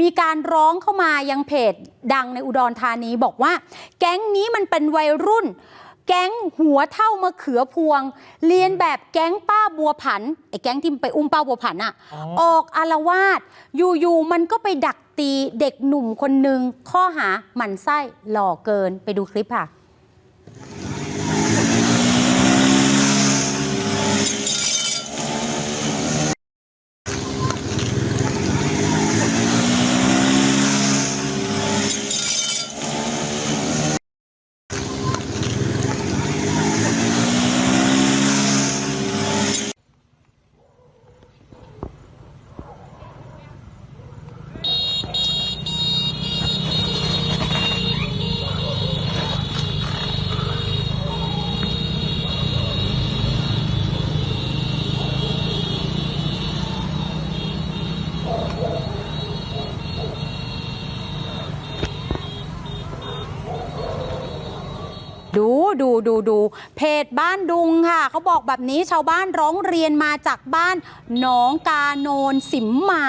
มีการร้องเข้ามายังเพจดังในอุดรธานีบอกว่า แก๊งนี้มันเป็นวัยรุ่น แก๊งหัวเท่ามะเขือพวง เรียนแบบแก๊งป้าบัวผันไอ้แก๊งที่ไปอุ้มป้าบัวผันอะอ๋อออกอารวาสอยู่ๆมันก็ไปดักตีเด็กหนุ่มคนหนึ่งข้อหาหมั่นไส้หล่อเกินไปดูคลิปค่ะ ดูดูดูดูเพจบ้านดุงค่ะ เขาบอกแบบนี้ชาวบ้านร้องเรียนมาจากบ้านหนองกาโนนสิมมา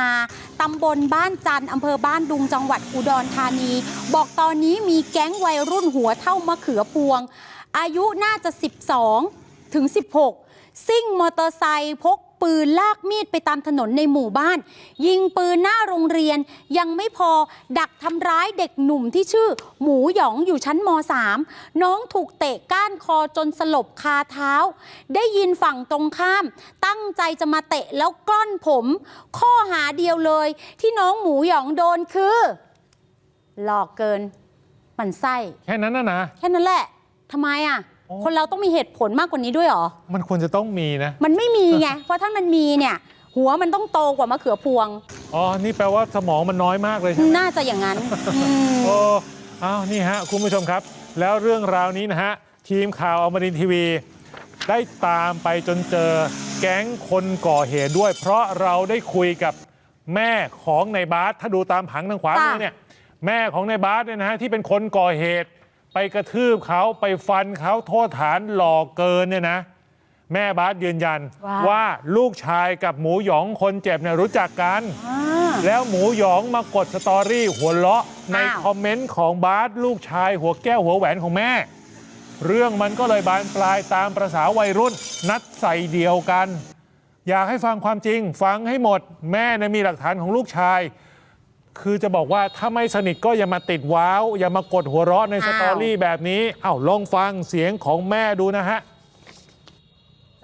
ตำบลบ้านจันทร์อำเภอบ้านดุงจังหวัดอุดรธานี บอกตอนนี้มีแก๊งวัยรุ่นหัวเท่ามะเขือพวง อายุน่าจะ 12 ถึง 16 ซิ่งมอเตอร์ไซค์พก ปืนลากมีดไปตามถนนในหมู่บ้าน ยิงปืนหน้าโรงเรียนยังไม่พอดักทำร้ายเด็กหนุ่มที่ชื่อ หมูหยองอยู่ชั้นม .3 น้องถูกเตะก้านคอจนสลบคาเท้า ได้ยินฝั่งตรงข้าม ตั้งใจจะมาเตะแล้วกล้อนผม ข้อหาเดียวเลย ที่น้องหมูหยองโดนคือ หลอกเกินหมันไส้แค่นั้นนะนะ แค่นั้นแหละทำไมอะโอ้ คนเราต้องมีเหตุผลมากกว่านี้ด้วยเหรอ มันควรจะต้องมีนะ มันไม่มีไง เพราะถ้ามันมีเนี่ย หัวมันต้องโตกว่ามะเขือพวง อ๋อ นี่แปลว่าสมองมันน้อยมากเลยใช่ไหมน่าจะอย่างนั้นอืมโอ้อ้าว นี่ฮะ คุณผู้ชมครับ แล้วเรื่องราวนี้นะฮะ ทีมข่าวอมรินทร์ทีวี ได้ตามไปจนเจอแก๊งคนก่อเหตุด้วย เพราะเราได้คุยกับแม่ของในบาสถ้าดูตามผังทางขวามือเนี่ย แม่ของในบาสเนี่ยนะฮะที่เป็นคนก่อเหตุ ไปกระทืบเขาไปฟันเขาโทษฐานหลอกเกินเนี่ยนะ แม่บาสยืนยันว่าว่าลูกชายกับหมูหยองคนเจ็บเนี่ยรู้จักกัน อ่า แล้วหมูหยองมากดสตอรี่หัวเราะในอ้าว คอมเมนต์ของบาสลูกชายหัวแก้วหัวแหวนของแม่ เรื่องมันก็เลยบานปลายตามประษาวัยรุ่น นัดใส่เดียวกัน อยากให้ฟังความจริง ฟังให้หมด แม่เนยมีหลักฐานของลูกชาย คือจะบอกว่าถ้าไม่สนิทก็อย่ามาติดว้าว อย่ามากดหัวเราะในสตอรี่แบบนี้เอ้าลองฟังเสียงของแม่ดูนะฮะ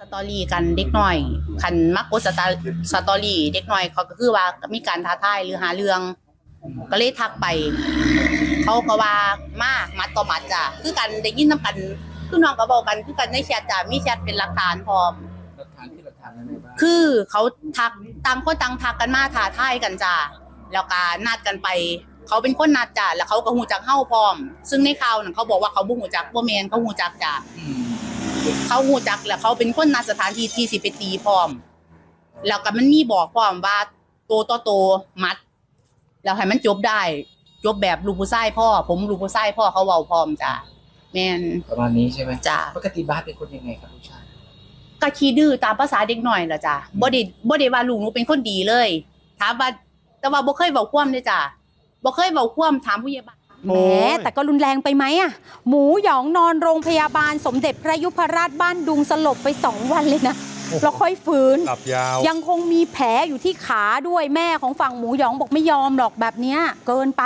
สตอรี่กันเด็กน้อยคันมักกดสตาสตอรี่เด็กน้อยเขาก็คือว่ามีการท้าทายหรือหาเรื่อง ก็เลยทักไป เขาก็ว่ามามัดต่อมัดจ้ะคือกันได้ยินนํกันคือน้องก็บอกกันคือกันในแชทจ้ะมีแชทเป็นหลักฐานพร้อมหลักฐานที่หลักฐานอะไรบ้างคือเขาทักต่างคนต่างทักกันมาท้าทายกันจ้ะ แล้วก็นัดกันไป เขาเป็นคนนัดจ้ะแล้วเขาก็หูจักเฮาพร้อม ซึ่งในข่าวนั้นเขาบอกว่าเขาบ่หูจักบ่แม่นเขาหูจักจ้ะอืมเขาหูจักแล้วเขาเป็นคนนัดสถานที่ที่สิไปตีพร้อม แล้วก็มันมีบอกพร้อมว่าโตต่อโตมัด แล้วให้มันจบได้จบแบบลูกผู้ชายพ่อ ผมลูกผู้ชายพ่อเขาเว้าพร้อมจ้ะแม่นประมาณนี้ใช่ไหมจ้ะปกติบ้านเป็นคนยังไงครับลูกชายก็ขี้ดื้อตามภาษาเด็กหน่อยล่ะจ้ะบ่ได้บ่ได้ว่าลูกหนูเป็นคนดีเลยถามว่า แต่ว่าบ่เคยเว้าความเลยจ้ะบ่เคยเว้าความถามผู้ใหญ่บ้าน แหมแต่ก็รุนแรงไปไหมอะหมูหยองนอนโรงพยาบาลสมเด็จพระยุพราชบ้านดุงสลบไปสองวันเลยนะโอ้โห แล้วค่อยฟื้น หลับยาว ยังคงมีแผลอยู่ที่ขาด้วยแม่ของฝั่งหมูหยองบอกไม่ยอมหรอกแบบเนี้ยเกินไป